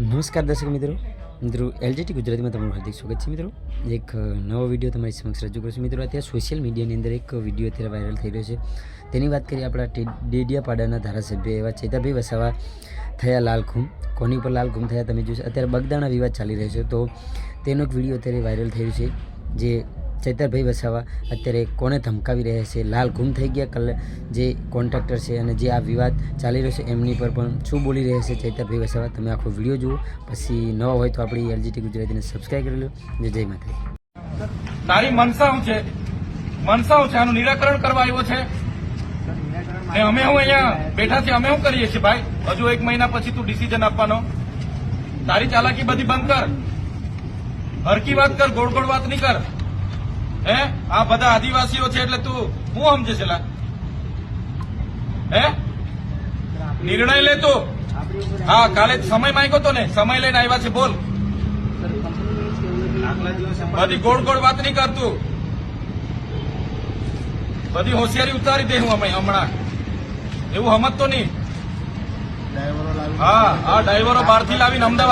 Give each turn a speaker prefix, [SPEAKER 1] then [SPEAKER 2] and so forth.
[SPEAKER 1] નમસ્કાર દર્શક મિત્રો. મિત્રો એલજીટી ગુજરાતીમાં તમારું હાર્દિક સ્વાગત છે મિત્રો. એક નવો વીડિયો તમારી સમક્ષ રજૂ કરશું. મિત્રો, અત્યારે સોશિયલ મીડિયાની અંદર એક વીડિયો અત્યારે વાયરલ થઈ રહ્યો છે. તેની વાત કરીએ આપણા ડેડિયાપાડાના ધારાસભ્ય એવા ચેતાભાઈ વસાવા થયા લાલખુમ કોની ઉપર લાલખુમ થયા તમે જોશો. અત્યારે બગદાણા વિવાદ ચાલી રહ્યો છે. તો તેનો એક વીડિયો અત્યારે વાયરલ રહ્યો છે, જે ચૈતરભાઈ વસાવા અત્યારે કોને ધમકાવી રહ્યા છે? લાલ ગુમ થઈ ગયા કલ, જે કોન્ટ્રાક્ટર છે અને જે આ વિવાદ ચાલી રહ્યો છે એમની પર પણ શું બોલી રહ્યા છે ચૈતરભાઈ વસાવા? તમે આખો વીડિયો જુઓ. પછી ન હોય તો આપણી એલજીટી ગુજરાતીને સબસ્ક્રાઈબ કરી લો. જય જય માતા
[SPEAKER 2] તારી મનસા છે. મનસા છે. આનું નિરાકરણ કરવા આવ્યો છે. ને અમે હું અહીંયા બેઠા છીએ. અમે શું કરીએ છીએ? ભાઈ, હજુ એક મહિના પછી તું ડિસિઝન આપવાનો. તારી ચાલાકી બધી બંધ કર. હરકી વાત કર, ગોળ ગોળ વાત નહીં કર. હે? આ બધા આદિવાસીઓ છે એટલે તું હું સમજે છે હે? નિર્ણય લે તું. હા કાલે સમય માંગ્યો તો ને. સમય લઈને આવ્યા છે બોલ. બધી ગોળ ગોળ વાત નહીં કરતું બધી હોશિયારી ઉતારી દે હું અમે હમણાં. એવું સમજતો નહીં. હા આ ડ્રાઈવરો બહારથી લાવીને અમદાવાદ